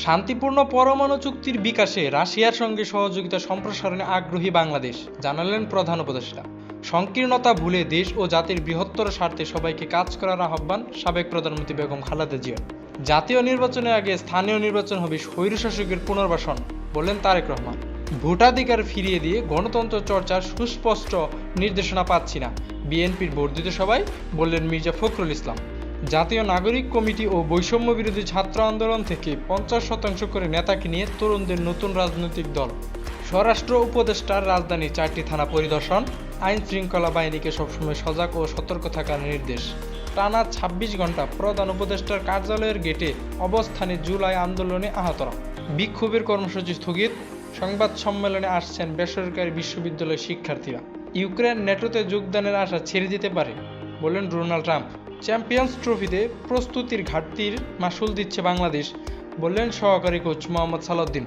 শান্তিপূর্ণ পরমাণু চুক্তির বিকাশে রাশিয়ার সঙ্গে সহযোগিতা সম্প্রসারণে আগ্রহী বাংলাদেশ, জানালেন প্রধান উপদেষ্টা। সংকীর্ণতা ভুলে দেশ ও জাতির বৃহত্তর স্বার্থে সবাইকে কাজ করার আহ্বান সাবেক প্রধানমন্ত্রী বেগম খালেদা জিয়া জাতীয় নির্বাচনের আগে স্থানীয় নির্বাচন হবে স্বৈরশাসকের পুনর্বাসন, বললেন তারেক রহমান। ভোটাধিকার ফিরিয়ে দিয়ে গণতন্ত্র চর্চার সুস্পষ্ট নির্দেশনা পাচ্ছি না, বিএনপির বর্ধিত সভায় বললেন মির্জা ফখরুল ইসলাম। জাতীয় নাগরিক কমিটি ও বৈষম্য বিরোধী ছাত্র আন্দোলন থেকে পঞ্চাশ শতাংশ করে নেতাকে নিয়ে তরুণদের নতুন রাজনৈতিক দল। স্বরাষ্ট্র উপদেষ্টার রাজধানী চারটি থানা পরিদর্শন, আইন শৃঙ্খলা বাহিনীকে সবসময় সজাগ ও সতর্ক থাকার নির্দেশ। টানা ছাব্বিশ ঘণ্টা প্রধান উপদেষ্টার কার্যালয়ের গেটে অবস্থানে জুলাই আন্দোলনে আহতরা বিক্ষোভের কর্মসূচি স্থগিত। সংবাদ সম্মেলনে আসছেন বেসরকারি বিশ্ববিদ্যালয়ের শিক্ষার্থীরা। ইউক্রেন নেটোতে যোগদানের আশা ছেড়ে দিতে পারে। বললেন ডোনাল্ড ট্রাম্প। চ্যাম্পিয়ন্স ট্রফিতে প্রস্তুতির ঘাটতির মাসুল দিচ্ছে বাংলাদেশ, বললেন সহকারী কোচ মোহাম্মদ সালাউদ্দিন।